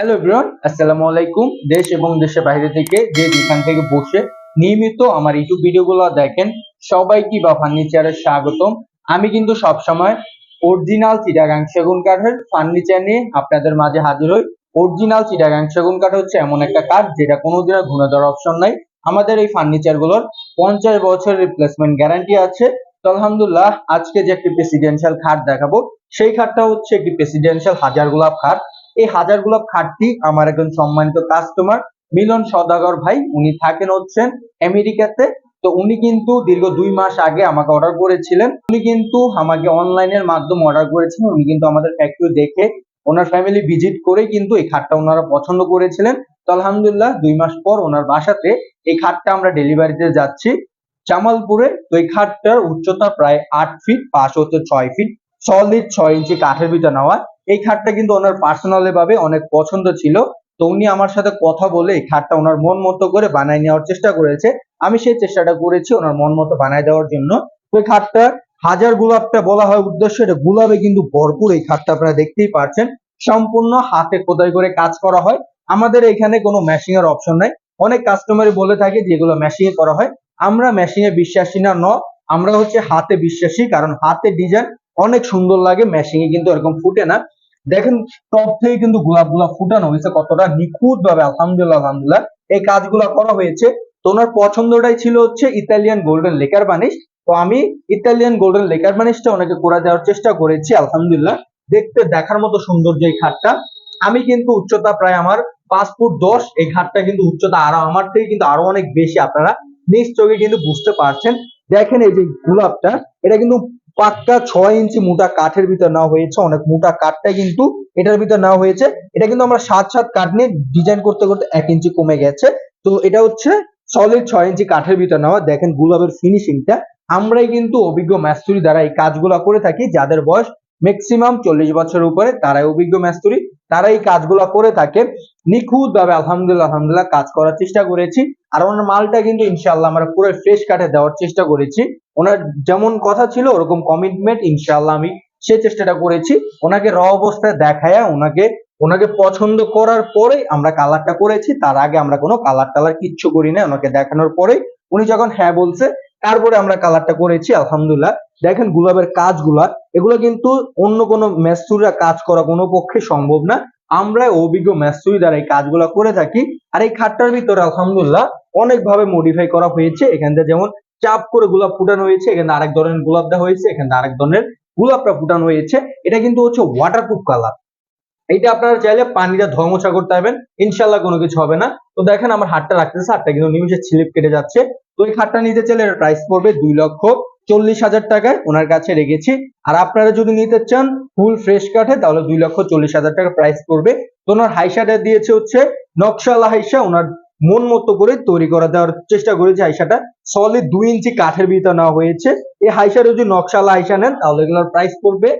Hello everyone আসসালামু আলাইকুম দেশ এবং দেশের বাইরে থেকে যে যেখান থেকে বসে নিয়মিত আমার ইউটিউব ভিডিওগুলো দেখেন, সবাইকে বা ফার্নিচারের স্বাগতম। আমি কিন্তু সব সময় অরিজিনাল চিটাগাং সেগুন কাঠের ফার্নিচার নিয়ে আপনাদের মাঝে হাজির হই। অরিজিনাল চিটাগাং সেগুন কাঠ হচ্ছে এমন একটা কাঠ যেটা কোনোদিনও ঘুরে দেওয়ার অপশন নাই। আমাদের এই ফার্নিচারগুলোর পঞ্চাশ বছরের রিপ্লেসমেন্ট গ্যারান্টি আছে। তো আলহামদুলিল্লাহ, আজকে যে একটি প্রেসিডেন্সিয়াল খাট দেখাবো, সেই খাটটা হচ্ছে একটি প্রেসিডেন্সিয়াল হাজার গোলাপ খাট এই হাজার গোলাপ খাটটি আমার একজন সম্মানিত কাস্টমার মিলন সদাগর ভাই, উনি থাকেন হচ্ছেন আমেরিকাতে। তো উনি কিন্তু দীর্ঘ দুই মাস আগে আমাকে অর্ডার করেছিলেন। উনি কিন্তু আমাকে অনলাইনের মাধ্যমে অর্ডার করেছিলেন। উনি কিন্তু আমাদের ফ্যাক্টরি দেখে ওনার ফ্যামিলি ভিজিট করে কিন্তু এই খাটটা ওনারা পছন্দ করেছিলেন। তো আলহামদুলিল্লাহ, দুই মাস পর ওনার বাসাতে এই খাটটা আমরা ডেলিভারিতে যাচ্ছি। জামালপুরে তো এই খাটটার উচ্চতা প্রায় আট ফিট পাশ হচ্ছে ছয় ফিট সলিড ছয় ইঞ্চি কাঠের ভিতরে নেওয়া। এই খাটটা কিন্তু ওনার পার্সোনালি ভাবে অনেক পছন্দ ছিল। তো উনি আমার সাথে কথা বলে এই খাটটা ওনার মন মতো করে বানায় নেওয়ার চেষ্টা করেছে। আমি সেই চেষ্টাটা করেছি ওনার মন মতো বানায় দেওয়ার জন্য। এই খাটটা হাজার গোলাপটা বলা হয় উদ্দেশ্য, এটা গোলাপে কিন্তু ভরপুর এই খাটটা আপনারা দেখতেই পারছেন। সম্পূর্ণ হাতে খোদাই করে কাজ করা হয়। আমাদের এখানে কোনো ম্যাশিং এর অপশন নাই। অনেক কাস্টমারই বলে থাকে যে এগুলো ম্যাশিং এ করা হয়। আমরা ম্যাশিং এ বিশ্বাসী না, ন, আমরা হচ্ছে হাতে বিশ্বাসী, কারণ হাতে ডিজাইন অনেক সুন্দর লাগে ম্যাশিং কিন্তু এরকম ফুটে না। দেখেন টপ থেকে কিন্তু গোলাপ গোলাপ ফুটানো হয়েছে কতটা নিখুঁত ভাবে আলহামদুলিল্লাহ আলহামদুলিল্লাহ। এই কাজগুলো করা হয়েছে। তো ওনার পছন্দটাই ছিল হচ্ছে ইতালিয়ান গোল্ডেন লেকার বানিশ তো আমি ইতালিয়ান গোল্ডেন লেকার বানিশটা ওনাকে করে দেওয়ার চেষ্টা করেছি, আলহামদুলিল্লাহ। দেখতে, দেখার মতো সৌন্দর্য এই খাটটা। আমি কিন্তু উচ্চতা প্রায় আমার পাঁচ ফুট দশ, এই খাটটা কিন্তু উচ্চতা আরও আমার থেকে কিন্তু আরও অনেক বেশি, আপনারা চোখে কিন্তু বুঝতে পারছেন। দেখেন এই যে গোলাপটা, এটা কিন্তু পাক্কা ছয় ইঞ্চি মোটা কাঠের ভিতর নেওয়া হয়েছে, অনেক মোটা কাঠটা কিন্তু এটার ভিতর নেওয়া হয়েছে। এটা কিন্তু আমরা সাত সাত কাঠ নিয়ে ডিজাইন করতে করতে এক ইঞ্চি কমে গেছে। তো এটা হচ্ছে সলিড ছয় ইঞ্চি কাঠের ভিতর নেওয়া। দেখেন গুলাবের ফিনিশিংটা আমরাই কিন্তু অভিজ্ঞ ম্যাস্তুরি দ্বারা এই কাজগুলো করে থাকি। যাদের বয়স ম্যাক্সিমাম চল্লিশ বছরের উপরে, তারাই অভিজ্ঞ ম্যাস্তুরি তারা এই কাজগুলো করে থাকে। নিখুঁত ভাবে আলহামদুলিল্লাহ আলহামদুলিল্লাহ কাজ করার চেষ্টা করেছি। আর ওনার মালটা কিন্তু ইনশাল্লাহ আমরা পুরো ফ্রেশ কাঠে দেওয়ার চেষ্টা করেছি। ওনার যেমন কথা ছিল, ওরকম কমিটমেন্ট ইনশাল্লাহ আমি সে চেষ্টাটা করেছি। ওনাকে র অবস্থায় দেখায়া ওনাকে ওনাকে পছন্দ করার পরে আমরা কালারটা করেছি। তার আগে আমরা কোনো কালার টালার কিচ্ছু করি না ওনাকে দেখানোর পরে উনি যখন হ্যাঁ বলছে, তারপরে আমরা কালারটা করেছি, আলহামদুলিল্লাহ। দেখেন গোলাপের কাজগুলা এগুলো কিন্তু অন্য কোনো মেস্তুরা কাজ করা কোনো পক্ষে সম্ভব না। আমরা অভিজ্ঞ মেস্তুরি দ্বারা এই কাজগুলো করে থাকি। আর এই খাটটার ভিতরে আলহামদুলিল্লাহ অনেক ভাবে মডিফাই করা হয়েছে। এখান থেকে যেমন চাপ করে গোলাপ ফুটানো হয়েছে, এখানে আরেক ধরনের গোলাপ দেওয়া হয়েছে, এখানে আরেক ধরনের গোলাপটা ফুটানো হয়েছে। এটা কিন্তু হচ্ছে ওয়াটারপ্রুফ কালার এইটা আপনারা চাইলে পানিটা ধোয়ামোছা করতে পারবেন। ইনশাল্লাহ কোনো কিছু হবে না। তো দেখেন আমার হাতটা রাখতেছে হাতটা কিন্তু নিমিশে ছিলিপ কেটে যাচ্ছে। তো এই খাটটা নিতে চাইলে এর প্রাইস পড়বে দুই লক্ষ চল্লিশ হাজার টাকায় ওনার কাছে রেখেছি। আর আপনারা যদি নিতে চান ফুল ফ্রেশ কাঠে, তাহলে দুই লক্ষ চল্লিশ হাজার টাকা প্রাইস পড়বে। তো ওনার হাইসাটা দিয়েছে হচ্ছে নকশালা হাইসা, ওনার মন মতো করে তৈরি করে দেওয়ার চেষ্টা করেছে হাইসাটা। সলিড দুই ইঞ্চি কাঠের ভিতর নেওয়া হয়েছে। এই হাইসার যদি নকশালা হাইসা নেন, তাহলে এগুলোর প্রাইস পড়বে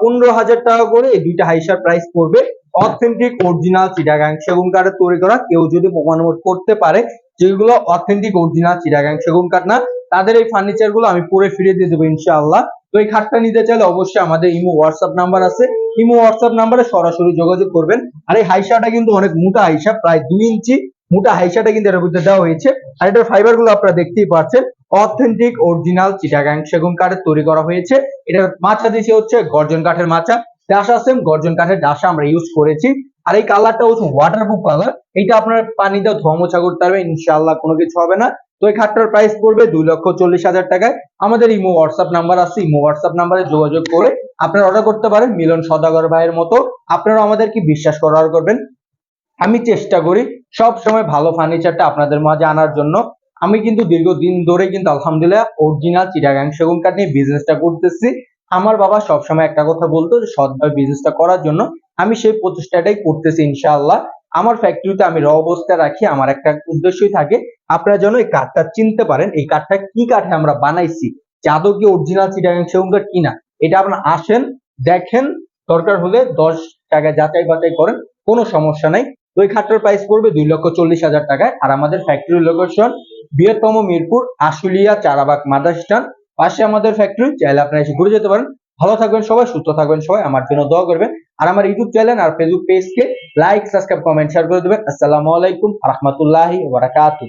পনেরো হাজার টাকা করে এই দুইটা হাইসার প্রাইস পড়বে। অথেন্টিক অরিজিনাল চিটাগাং সেগুন কাঠের তৈরি করা। কেউ যদি প্রমাণ করতে পারে যেগুলো অথেন্টিক অরিজিনাল চিটাগাং সেগুন কাঠ না তাদের এই ফার্নিচারগুলো আমি পরে ফিরিয়ে দিয়ে দেবো ইনশাআল্লাহ। তো এই খাটটা নিতে চাইলে অবশ্যই আমাদের ইমো হোয়াটসঅ্যাপ নাম্বার আছে। ইমো হোয়াটসঅ্যাপ নাম্বারে সরাসরি যোগাযোগ করবেন। আর এই হাইসাটা কিন্তু অনেক মোটা হাইসা প্রায় দুই ইঞ্চি মোটা হাইসাটা কিন্তু এর মধ্যে দেওয়া হয়েছে। আর এটার ফাইবারগুলো আপনারা দেখতেই পাচ্ছেন। অথেন্টিক অরিজিনাল চিটাগাং সেগুন কাঠের তৈরি করা হয়েছে। এটার মাছা দিয়েছে হচ্ছে গর্জন কাঠের মাছা ডাসা সেম গর্জন কাঠের ডাসা আমরা ইউজ করেছি। আর এই কালারটা হচ্ছে ওয়াটারপ্রুফ কালার এটা আপনার পানিটা ধোয়া মোছা করতে পারবে ইনশাআল্লাহ কোনো কিছু হবে না। তো এই খাটটার প্রাইস পড়বে দুই লক্ষ চল্লিশ হাজার টাকায়। আমাদের ইমো হোয়াটসঅ্যাপ নাম্বার আছে ইমো হোয়াটসঅ্যাপ নাম্বারে যোগাযোগ করে আপনারা অর্ডার করতে পারেন মিলন সদাগর ভাইয়ের মতো। আপনারা আমাদের কি বিশ্বাস করে অর্ডার করবেন। আমি চেষ্টা করি সব সময় ভালো ফার্নিচারটা আপনাদের মাঝে আনার জন্য। আমি কিন্তু দীর্ঘদিন ধরে কিন্তু আলহামদুলিল্লাহ অরিজিনাল চিটাগাং সেগুন কাঠ নিয়ে বিজনেসটা করতেছি। আমার বাবা সবসময় একটা কথা বলতো যে, সৎভাবে বিজনেসটা করার জন্য আমি সেই প্রচেষ্টাটাই করতেছি ইনশাআল্লাহ। আমার ফ্যাক্টরিতে আমি র অবস্থায় রাখি, আমার একটা উদ্দেশ্যই থাকে, আপনারা যেন এই কাঠটা চিনতে পারেন, এই কাঠটা কি কাঠে আমরা বানাইছি কি অরিজিনাল চিটাগাং সেগুন কাঠ কিনা, এটা আপনারা আসেন, দেখেন, দরকার হলে দশ টাকা যাচাই বাছাই করেন, কোনো সমস্যা নাই। এই খাটটার প্রাইস পড়বে দুই লক্ষ চল্লিশ হাজার টাকায়, আর আমাদের ফ্যাক্টরি লোকেশন বৃহত্তম মিরপুর, আশুলিয়া, চারাবাগ, মাদার স্ট্যান্ড, পাশে আমাদের ফ্যাক্টরি চাইলে আপনারা এসে ঘুরে যেতে পারেন। ভালো থাকবেন সবাই, সুস্থ থাকবেন সবাই, আমার জন্য দোয়া করবেন। আর আমার ইউটিউব চ্যানেল আর ফেসবুক পেজকে লাইক সাবস্ক্রাইব কমেন্ট শেয়ার করে দেবেন। আসসালামু আলাইকুম রহমতুল্লাহি ওয়া বারাকাতুহু।